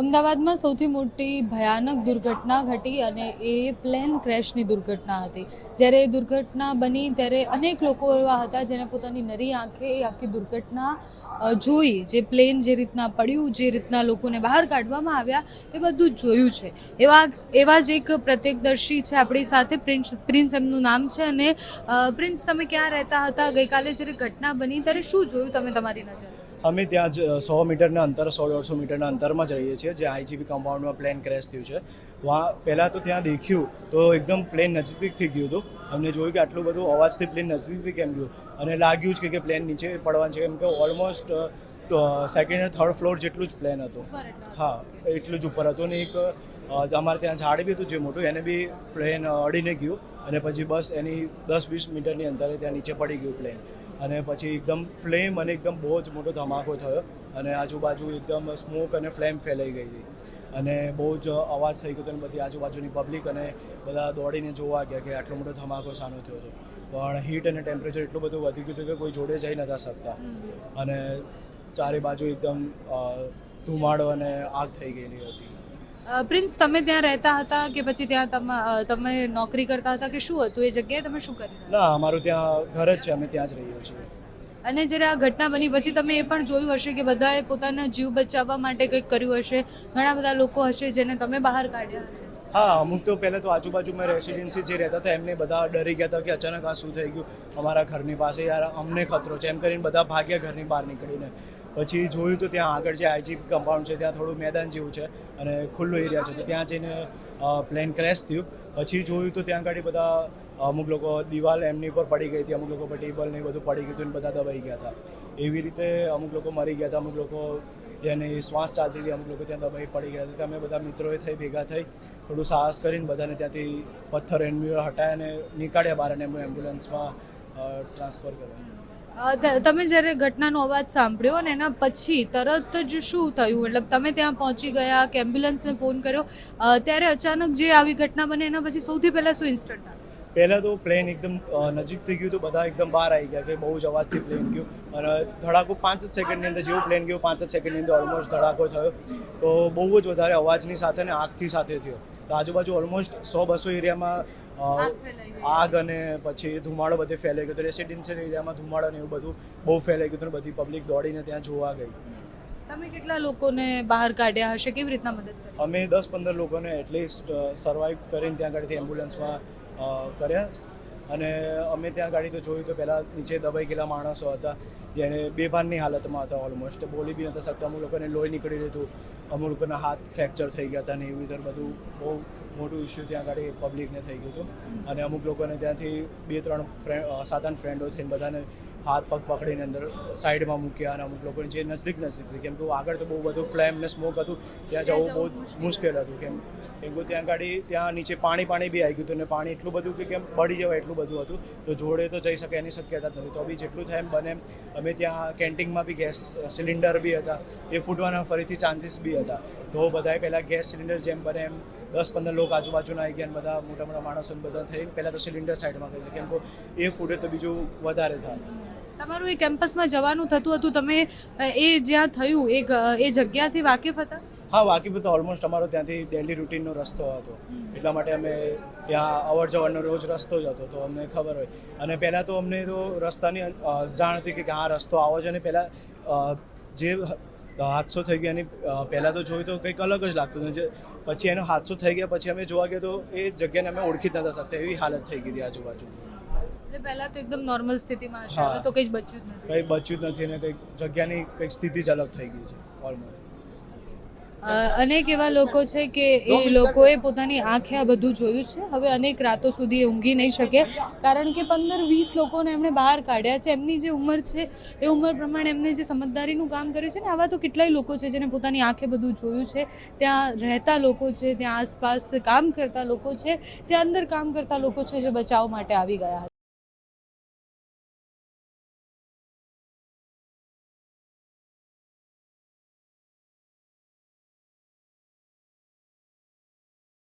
અમદાવાદમાં સૌથી મોટી ભયાનક દુર્ઘટના ઘટી અને એ પ્લેન ક્રેશની દુર્ઘટના હતી. જ્યારે એ દુર્ઘટના બની ત્યારે અનેક લોકો એવા હતા જેને પોતાની નરી આંખે એ આખી દુર્ઘટના જોઈ. જે પ્લેન જે રીતના પડ્યું, જે રીતના લોકોને બહાર કાઢવામાં આવ્યા, એ બધું જોયું છે. એવા એવા જ એક પ્રત્યેકદર્શી છે આપણી સાથે, પ્રિન્સ પ્રિન્સ એમનું નામ છે અને પ્રિન્સ, તમે ક્યાં રહેતા હતા? ગઈકાલે જ્યારે ઘટના બની ત્યારે શું જોયું તમે તમારી નજર? અમે ત્યાં જ સો મીટરના અંતર સો દોઢસો મીટરના અંતરમાં જ રહીએ છીએ જે આઈજીબી કમ્પાઉન્ડમાં પ્લેન ક્રેશ થયું છે. વાં પહેલાં તો ત્યાં દેખ્યું તો એકદમ પ્લેન નજીકથી ગયું હતું. અમને જોયું કે આટલું બધું અવાજથી પ્લેન નજીકથી કેમ ગયું? અને લાગ્યું જ કે કે પ્લેન નીચે પડવાનું છે કેમ કે ઓલમોસ્ટ સેકન્ડ અને થર્ડ ફ્લોર જેટલું જ પ્લેન હતું. હા એટલું જ ઉપર હતું ને એક અમારે ત્યાં ઝાડ બી હતું જે મોટું એને બી પ્લેન અડીને ગયું અને પછી બસ એની દસ વીસ મીટરની અંતરે ત્યાં નીચે પડી ગયું પ્લેન. અને પછી એકદમ ફ્લેમ અને એકદમ બહુ જ મોટો ધમાકો થયો અને આજુબાજુ એકદમ સ્મોક અને ફ્લેમ ફેલાઈ ગઈ હતી. અને બહુ જ અવાજ થઈ ગયો હતો અને બધી આજુબાજુની પબ્લિક અને બધા દોડીને જોવા ગયા કે આટલો મોટો ધમાકો સાનો થયો હતો પણ હીટ અને ટેમ્પરેચર એટલું બધું વધી ગયું હતું કે કોઈ જોડે જઈ નતા શકતા. અને ચારે બાજુ એકદમ ધુમાડો અને આગ થઈ ગયેલી હતી. પ્રિન્સ તમે ત્યાં રહેતા હતા કે પછી ત્યાં તમે તમે નોકરી કરતા હતા કે શું હતું? એ જગ્યાએ તમે શું કરી ના અમારું ત્યાં ઘર જ છે અમે ત્યાં જ રહીએ છીએ. અને જ્યારે આ ઘટના બની પછી તમે એ પણ જોયું હશે કે બધાએ પોતાના જીવ બચાવવા માટે કંઈક કર્યું હશે? ઘણા બધા લોકો હશે જેને તમે બહાર કાઢ્યા હશે. હા, અમુક તો પહેલાં તો આજુબાજુમાં રેસિડેન્સી જે રહેતા હતા, એમને બધા ડરી ગયા હતા કે અચાનક આ શું થઈ ગયું? અમારા ઘરની પાસે યાર અમને ખતરો છે. એમ કરીને બધા ભાગ્યા ઘરની બહાર નીકળીને. પછી જોયું તો ત્યાં આગળ જે આઈજી કમ્પાઉન્ડ છે, ત્યાં થોડું મેદાન જેવું છે અને ખુલ્લો એરિયા છે. તો ત્યાં જઈને પ્લેન ક્રેશ થયું. પછી જોયું તો ત્યાં આગળ બધા અમુક લોકો દિવાલ એમની પર પડી ગઈ હતી, અમુક લોકો પર ટેબલ ને બધું પડી ગયું હતું બધા દબાઈ ગયા હતા. એવી રીતે અમુક લોકો મરી ગયા હતા, અમુક લોકો જેને શ્વાસ ચાલતી હતી, અમુક લોકો ત્યાં દબાઈ પડી ગયા હતા. અમે બધા મિત્રોએ થઈ, ભેગા થઈ, થોડું સાહસ કરીને બધાને ત્યાંથી પથ્થર એન્મ્યુર હટાયા અને નીકાળ્યા બહાર અને એમ્બ્યુલન્સમાં ટ્રાન્સફર કર્યા તમે જ્યારે ઘટનાનો અવાજ સાંભળ્યો અને એના પછી તરત જ શું થયું? મતલબ તમે ત્યાં પહોંચી ગયા, કે એમ્બ્યુલન્સને ફોન કર્યો ત્યારે અચાનક જે આવી ઘટના બને એના પછી સૌથી પહેલાં શું ઇન્સ્ટન્ટ પહેલાં તો પ્લેન એકદમ નજીક થઈ ગયું તો બધા એકદમ બહાર આવી ગયા કે બહુ જ અવાજથી પ્લેન ગયું. અને ધડાકો પાંચ જ સેકન્ડની અંદર જેવું પ્લેન ગયું પાંચ જ સેકન્ડની અંદર ઓલમોસ્ટ ધડાકો થયો. તો બહુ જ વધારે અવાજની સાથે અને આગથી સાથે થયો. તો આજુબાજુ ઓલમોસ્ટ સો બસો એરિયામાં આગ અને પછી ધુમાડો બધે ફેલાઈ ગયો. તો રેસિડેન્શિયલ એરિયામાં ધુમાડો ને એવું બધું બહુ ફેલાઈ ગયું હતું બધી પબ્લિક દોડીને ત્યાં જોવા ગઈ. તમે કેટલા લોકોને બહાર કાઢ્યા હશે? કેવી રીતના મદદ કરી? અમે દસ પંદર લોકોને એટલીસ્ટ સર્વાઈવ કરીને ત્યાં આગળથી એમ્બ્યુલન્સમાં કર્યા. અને અમે ત્યાં ગાડી તો જોયું તો પહેલાં નીચે દબાઈ ગયેલા માણસો હતા. જેને બેભાનની હાલતમાં હતા ઓલમોસ્ટ બોલી બી નતા શકતા. અમુક લોકોને લોહી નીકળી હતું. અમુક લોકોના હાથ ફ્રેક્ચર થઈ ગયા હતા ને એવી રીતે બધું બહુ મોટું ઇસ્યુ ત્યાં ગાડી પબ્લિકને થઈ ગયું હતું. અને અમુક લોકોને ત્યાંથી બે ત્રણ ફ્રેન્ડ સાત આઠ ફ્રેન્ડો થઈને બધાને હાથ પગ પકડીને અંદર સાઈડમાં મૂક્યા અને અમુક લોકોને જે નજદીક નજદીક. કેમ કે આગળ તો બહુ બધું ફ્લેમ ને સ્મોક હતું ત્યાં જવું બહુ મુશ્કેલ હતું. કેમ કેમ કે ત્યાં ગાડી ત્યાં નીચે પાણી પાણી બી આવી ગયું હતું ને પાણી એટલું બધું કે કેમ બળી જવાય એટલું બધું હતું. તો જોડે તો જઈ શકે એની શક્યતા જ નથી તો બી જેટલું થાય એમ બને અમે ત્યાં કેન્ટીનમાં બી ગેસ સિલિન્ડર બી હતા. એ ફૂટવાના ફરીથી ચાન્સીસ બી હતા. તો બધાએ પહેલાં ગેસ સિલિન્ડર જેમ બને એમ દસ પંદર લોકો આજુબાજુના આવી ગયા અને બધા મોટા મોટા માણસો બધા થઈ પહેલાં તો સિલિન્ડર સાઈડમાં કરી કેમ કે એ ફૂટે તો બીજું વધારે થાય. તમારું એ કેમ્પસમાં જવાનું થતું હતું, તમે એ જ્યાં થયું એ એ જગ્યાથી વાકેફ હતા? હા વાકી હતા. ઓલમોસ્ટ અમારો ત્યાંથી ડેલી રૂટીનનો રસ્તો હતો. એટલા માટે અમે ત્યાં અવર જવરનો રોજ રસ્તો જ હતો, તો અમને ખબર હોય. અને પહેલાં તો અમને તો રસ્તાની જાણ હતી કે આ રસ્તો આવો છે અને પહેલાં જે હાદસો થઈ ગયા એની પહેલાં તો જોયું તો કંઈક અલગ જ લાગતું હતું. પછી એનો હાદસો થઈ ગયા, પછી અમે જોવા ગયા તો એ જગ્યાને અમે ઓળખી જ નતા શકતા, એવી હાલત થઈ ગઈ હતી આજુબાજુ. એટલે પહેલા તો એકદમ નોર્મલ સ્થિતિમાં હશે. હવે તો કંઈ જ બચ્યું જ નથી. કંઈ બચ્યું જ નથી ને કંઈક જગ્યાની કંઈક સ્થિતિ જ અલગ થઈ ગઈ છે ઓલમોસ્ટ અનેક એવા લોકો છે કે એ લોકોએ પોતાની આંખે આ બધું જોયું છે. હવે અનેક રાતો સુધી એ ઊંઘી નહીં શકે. કારણ કે પંદર વીસ લોકોને એમણે બહાર કાઢ્યા છે. એમની જે ઉંમર છે એ ઉંમર પ્રમાણે એમને જે સમજદારીનું કામ કર્યું છે ને આવા તો કેટલાય લોકો છે જેને પોતાની આંખે બધું જોયું છે. ત્યાં રહેતા લોકો છે ત્યાં આસપાસ કામ કરતા લોકો છે ત્યાં અંદર કામ કરતા લોકો છે જે બચાવ માટે આવી ગયા હતા.